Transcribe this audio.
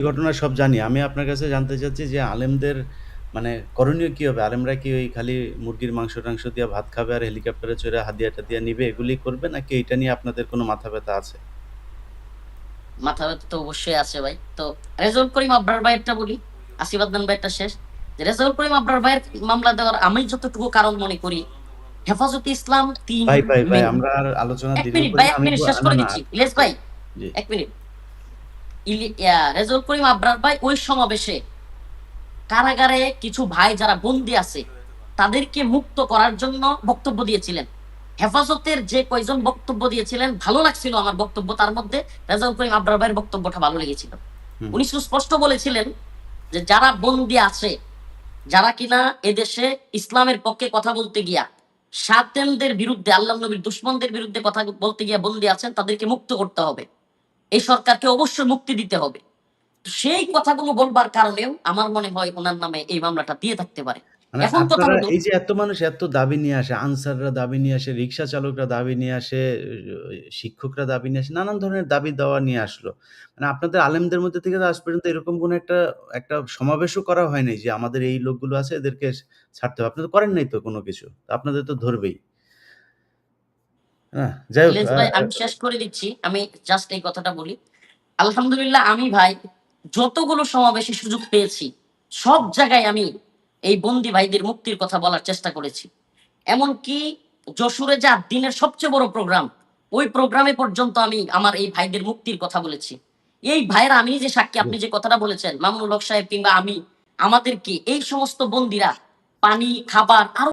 ঘটনা সব জানি। আমি আপনার কাছে জানতে চাচ্ছি যে আলেমদের মানে করণীয় কি হবে? আলেমরা কি ওই খালি মুরগির মাংস-টাংস দিয়া ভাত খাবে আর হেলিকপ্টারে চইড়া হাদিয়া-টাদিয়া নিবে এগুলিই করবে নাকি এইটা নিয়ে আপনাদের কোনো মাথা ব্যাথা আছে? মাথা ব্যথা তো অবশ্যই আছে ভাই। তো করিম আবরার ভাইয়েরটা বলি। ভাইয়েরটা শেষ। যে রেজাউল করিম আবরার ভাইয়ের মামলা দেওয়ার আমি যতটুকু কারণ মনে করি হেফাজতে ইসলাম তিন ভাই, ভাই, ভাই আমরা আলোচনা এক মিনিট ভাই এক মিনিট শেষ করে দিচ্ছি ভাই এক মিনিট রেজাউল করিম আবরার ভাই ওই সমাবেশে কারাগারে কিছু ভাই যারা বন্দী আছে তাদেরকে মুক্ত করার জন্য বক্তব্য দিয়েছিলেন। হেফাজতের যে কয়জন বক্তব্য দিয়েছিলেন ভালো লাগছিল আমার বক্তব্য তার মধ্যে রেজাউল করিম আবরার ভাইয়ের বক্তব্যটা ভালো লেগেছিল। উনি সুস্পষ্ট বলেছিলেন যে যারা বন্দী আছে যারা কিনা এদেশে ইসলামের পক্ষে কথা বলতে গিয়া সাতেনদের বিরুদ্ধে আল্লাহ নবীর দুশ্মনদের বিরুদ্ধে কথা বলতে গিয়া বন্দী আছেন তাদেরকে মুক্ত করতে হবে। এই সরকারকে অবশ্যই মুক্তি দিতে হবে সেই কথাগুলো বলবার কারণেও আমার মনে হয় ওনার নামে এই মামলাটা দিয়ে থাকতে পারে মানে এই যে এত মানুষ এত দাবি নিয়ে আসে, আনসাররা দাবি নিয়ে আসে, রিক্সা চালকরা দাবি নিয়ে আসে, শিক্ষকরা দাবি নিয়ে আসে, নানান ধরনের দাবি দাওয়া নিয়ে আসলো। মানে আপনাদের আলেমদের মধ্যে থেকে আজ পর্যন্ত এরকম কোনো একটা একটা সমাবেশও করা হয় নাই যে আমাদের এই লোকগুলো আছে এদেরকে ছাড়তে হবে। আপনারা করেন নাই তো কোনো কিছু। আপনাদের তো ধরবেই। হ্যাঁ, যাই হোক ইলিয়াস ভাই আ আমি শেষ করে দিচ্ছি। আমি জাস্ট এই কথাটা বলি। আলহামদুলিল্লাহ আমি ভাই যতগুলো সমাবেশে সুযোগ পেয়েছি সব জায়গায় আমি এই বন্দি ভাইদের মুক্তির কথা বলার চেষ্টা করেছি। এমনকি যশোরে যা দিনের সবচেয়ে বড় প্রোগ্রাম ওই প্রোগ্রামে পর্যন্ত আমি আমার এই ভাইদের মুক্তির কথা বলেছি। এই ভাইরা আমি যে সাক্ষী আপনি যে কথাটা বলেছেন মামুনুল হক সাহেব কিংবা আমি আমাদেরকে এই সমস্ত বন্দিরা পানি খাবার আরও